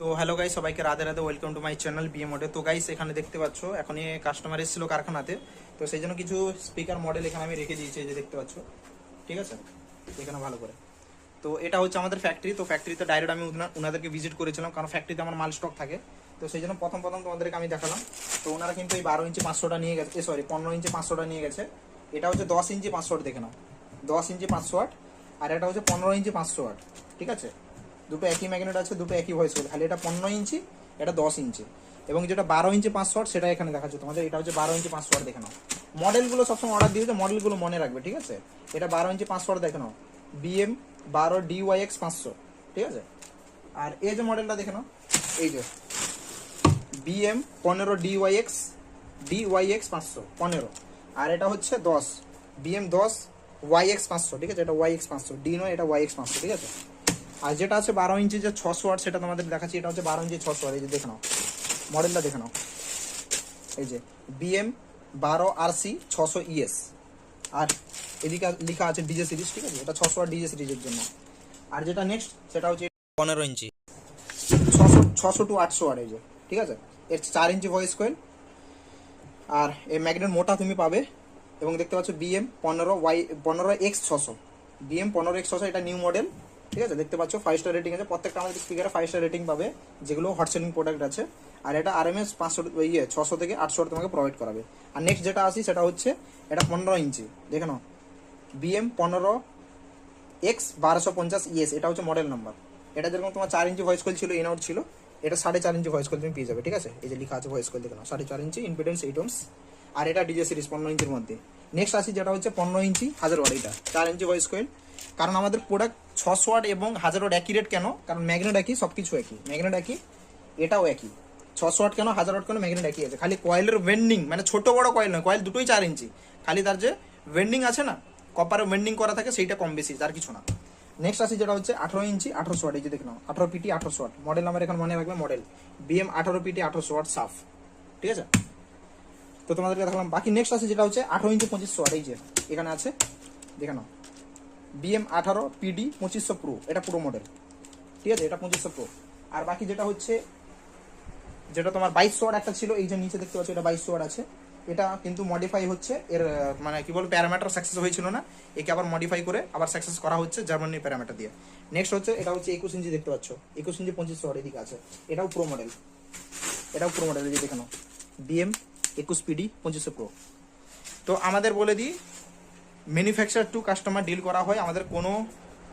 তো hello guys সবাইকে Radhe Radhe welcome to my channel BM মোডে তো গাইস এখানে দেখতে পাচ্ছ এখন কাস্টমার এসেছিল কারখানাতে। তো সেই জন্য কিছু স্পিকার মডেল এখানে আমি রেখে দিয়েছি যে দেখতে পাচ্ছ। ঠিক আছে? এখানে ভালো করে। তো এটা হচ্ছে আমাদের ফ্যাক্টরি তো ফ্যাক্টরিতে ডাইরেক্ট আমি ওনাদেরকে ভিজিট করেছিলাম, কারণ ফ্যাক্টরিতে আমার মাল স্টক থাকে। তো সেই জন্য প্রথম প্রথম তোমাদেরকে আমি দেখালাম। তো ওনারা কিন্তু এই বারো ইঞ্চি পাঁচশোটা নিয়ে গেছে সরি পনেরো ইঞ্চি পাঁচশোটা নিয়ে গেছে। এটা হচ্ছে দশ ইঞ্চি পাঁচশো আট দেখে নাও। দশ ইঞ্চি পাঁচশো আট, আর এটা হচ্ছে পনেরো ইঞ্চি পাঁচশো আট। ঠিক আছে? দুটো একই ম্যাগনেট আছে, দুটো একই ভয়েস কোড খালি এটা পনেরো ইঞ্চি, এটা দশ ইঞ্চি। এবং যেটা বারো ইঞ্চি পাঁচশো আট সেটা এখানে দেখাচ্ছে তোমাদের, এটা হচ্ছে বারো ইঞ্চি পাঁচশো আট দেখে নাও। মডেলগুলো সবসময় অর্ডার দিয়েছে, মডেলগুলো মনে রাখবে, ঠিক আছে? এটা বারো ইঞ্চি পাঁচশো আট দেখে নাও। বিএম বারো ডিওয়াই এক্স পাঁচশো ঠিক আছে? আর এই যে মডেলটা দেখে নাও, এই যে। বিএম পনেরো ডিওয়াই এক্স ডিওয়াই এক্স পাঁচশো পনেরো। আর এটা হচ্ছে দশ। বিএম দশ ওয়াই এক্স পাঁচশো ঠিক আছে? এটা ওয়াই এক্স পাঁচশো ডি নয়, এটা ওয়াই এক্স পাঁচশো ঠিক আছে? আর যেটা আছে বারো ইঞ্চি যে ছশো আট সেটা তোমাদের দেখাচ্ছি, এটা হচ্ছে বারো ইঞ্চি ছশো আট এই যে দেখে নাও। মডেলটা দেখে নাও। এই যে বিএম বারো আর সি ছশো ইএস আর এদিকে লেখা আছে ডিজে সিরিজ ঠিক আছে? এটা ছশো আর ডিজে সিরিজের জন্য। আর যেটা নেক্সট সেটা হচ্ছে পনেরো ইঞ্চি। ছশো ছশো টু আটশো আর এই যে, ঠিক আছে? এর চার ইঞ্চি ভয়েস কয়েল আর এই ম্যাগনেট মোটা তুমি পাবে। এবং দেখতে পাচ্ছ বিএম পনেরো ওয়াই পনেরো এক্স ছশো। বিএম পনেরো এক্স ছশো, এটা নিউ মডেল ঠিক আছে? দেখতে পাচ্ছ ফাইভ স্টার রেটিং আছে। প্রত্যেকটা আমাদের স্পিকারে ফাইভ স্টার রেটিং পাবে। যেগুলো হট সেলিং প্রোডাক্ট আছে। আর এটা আর এম এস পাঁচশো ইয়ে ছশো থেকে আটশো তোমাকে প্রোভাইড করাবে। আর নেক্সট যেটা আসি, সেটা হচ্ছে এটা পনেরো ইঞ্চি। দেখে নাও। বিএম পনেরো এক্স বারোশো পঞ্চাশ ইএস এটা হচ্ছে মডেল নাম্বার এটা যেরকম তোমার চার ইঞ্চি ভয়েস কল ছিল ইন আউট ছিল, এটা সাড়ে চার ইঞ্চি ভয়েস কল তুমি পেয়ে যাবে, ঠিক আছে? এই যে লেখা আছে ভয়েস কল দেখে নাও। সাড়ে চার ইঞ্চি ইম্পিডেন্স এইট ওমস আর এটা ডিজে সিরিজ পনেরো ইঞ্চির মধ্যে। নেক্সট আসি, যেটা হচ্ছে পনেরো ইঞ্চি হাজার ওয়াট এটা। চার ইঞ্চি ভয়েস কয়েল কারণ আমাদের প্রোডাক্ট ছশো ওয়াট এবং হাজার ওয়াট একই রেট কেন? কারণ ম্যাগনেট একই সব কিছু একই। ম্যাগনেট একই, এটাও একই। ছশো ওয়াট কেন, হাজার ওয়াট কেন, ম্যাগনেট একই আছে। খালি কয়েলের ওয়েন্ডিং মানে ছোট বড় কয়েল নয় কয়েল দুটোই চার ইঞ্চি। খালি তার যে ওয়েন্ডিং আছে না কপারে ওয়েন্ডিং করা থাকে, সেইটা কম বেশি, তার কিছু না। নেক্সট আসি যেটা হচ্ছে আঠারো ইঞ্চি, আঠারোশো ওয়াট এই যে দেখে নাও, আঠারো পিটি, আঠারোশো ওয়াট মডেল নাম্বার এখন মনে রাখবে মডেল বিএম আঠারো পিটি, আঠারোশো ওয়াট সাফ। ঠিক আছে? তো তোমাদেরকে দেখালাম। বাকি নেক্সট আছে যেটা হচ্ছে আঠারো ইঞ্চি পঁচিশশো ওয়াট এই যে, এখানে আছে। দেখে নাও। বিএম আঠারো পিডি পঁচিশশো প্রো এটা পুরো মডেল ঠিক আছে? এটা পঁচিশশো প্রো আর বাকি যেটা হচ্ছে, যেটা তোমার বাইশশো ওয়াট একটা ছিল, এই যে নিচে দেখতে পাচ্ছ, এটা বাইশশো ওয়াট আছে। এটা কিন্তু মডিফাই হচ্ছে, এর মানে কি বলব প্যারামিটার সাকসেস হয়েছিল না। একে আবার মডিফাই করে আবার সাকসেস করা হচ্ছে জার্মানির প্যারামিটার দিয়ে। নেক্সট হচ্ছে, এটা হচ্ছে একুশ ইঞ্চি দেখতে পাচ্ছ। একুশ ইঞ্চি পঁচিশশো ওয়াট এদিকে আছে। এটাও প্রো মডেল এটাও প্রো মডেল এই যে দেখে নাও। বিএম একুশ পিডি পঁচিশশো প্রো তো আমাদের বলে দিই ম্যানুফ্যাকচার টু কাস্টমার ডিল করা হয়, আমাদের কোনো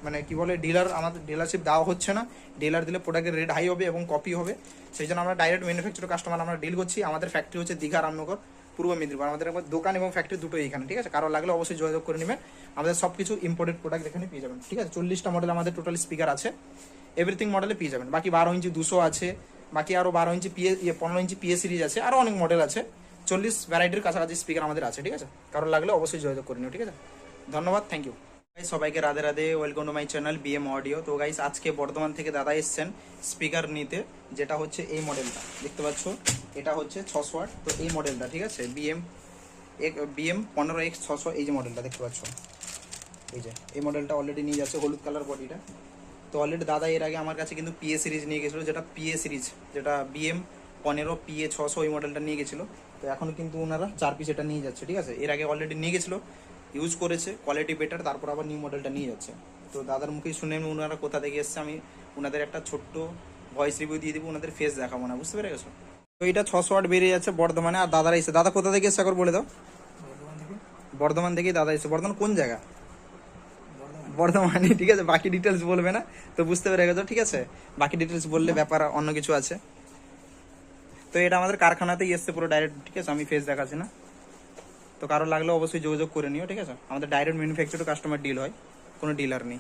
মানে কি বলে ডিলার আমাদের ডিলারশিপ দেওয়া হচ্ছে না। ডিলার দিলে প্রোডাক্টের রেট হাই হবে এবং কপি হবে। সেই জন্য আমরা ডাইরেক্ট ম্যানুফ্যাকচার কাস্টমার আমরা ডিল করছি। আমাদের ফ্যাক্টরি হচ্ছে দীঘা রামনগর, পূর্ব মেদিনীপুর। আমাদের দোকান এবং ফ্যাক্টরি দুটোই এখানে, ঠিক আছে? কারও লাগলে অবশ্যই যোগাযোগ করে নেবেন। আমাদের সব কিছু ইম্পোর্টেড প্রোডাক্ট এখানে পেয়ে যাবেন, ঠিক আছে? চল্লিশটা মডেল আমাদের টোটাল স্পিকার আছে। এভরিথিং মডেলে পেয়ে যাবেন। বাকি বারো ইঞ্চি দুশো আছে, বাকি আরও বারো ইঞ্চি পিএ ইয়ে পনেরো ইঞ্চি পিএ সিরিজ আছে আরও অনেক মডেল আছে। চল্লিশ ভ্যারাইটির কাছাকাছি স্পিকার আমাদের আছে, ঠিক আছে? কারও লাগলে অবশ্যই যোগাযোগ করে নিও, ঠিক আছে? ধন্যবাদ থ্যাংক ইউ গাইস সবাইকে Radhe Radhe welcome to my channel BM audio তো গাইস আজকে বর্ধমান থেকে দাদা এসছেন স্পিকার নিতে, যেটা হচ্ছে এই মডেলটা দেখতে পাচ্ছ, এটা হচ্ছে ছশো আট, তো এই মডেলটা ঠিক আছে? বিএম বিএম পনেরো এক্স ছশো, এই যে মডেলটা দেখতে পাচ্ছ? এই যে, এই মডেলটা অলরেডি নিয়ে যাচ্ছে, হলুদ কালার বডিটা তো অলরেডি দাদা এর আগে আমার কাছে কিন্তু পিএ সিরিজ নিয়ে গেছিল, যেটা পিএ সিরিজ যেটা বিএম পনেরো পিএ ছশো ওই মডেলটা নিয়ে গেছিল। তো এখন কিন্তু ওনারা চার পিস এটা নিয়ে যাচ্ছে ঠিক আছে? এর আগে অলরেডি নিয়ে গেছিল ইউজ করেছে কোয়ালিটি বেটার তারপর আবার নিউ মডেলটা নিয়ে যাচ্ছে। তো দাদার মুখেই শুনে আমি ওনারা কোথা থেকে এসছে আমি ওনাদের একটা ছোট্ট ভয়েস রিভিউ দিয়ে দিব ওনাদের ফেস দেখাবো না বুঝতে পেরে গেছো তো এটা ছশো ওয়াট বেরিয়ে যাচ্ছে বর্ধমানে আর দাদারা এসে দাদা কোথা থেকে এসছে একবার বলে দাও? বর্ধমান থেকেই দাদা এসে বর্ধমান কোন জায়গা? বর্ধমানে। ঠিক আছে? বাকি ডিটেলস বলবে না তো বুঝতে পেরে গেছো ঠিক আছে? বাকি ডিটেলস বললে ব্যাপার অন্য কিছু আছে। তো এটা আমাদের কারখানাতেই এসছে পুরো ডাইরেক্ট ঠিক আছে? আমি ফেস দেখাচ্ছি না। তো কারও লাগলে অবশ্যই যোগাযোগ করে নিও, ঠিক আছে? আমাদের ডাইরেক্ট ম্যানুফ্যাকচার কাস্টমার ডিল হয়, কোনো ডিলার নেই।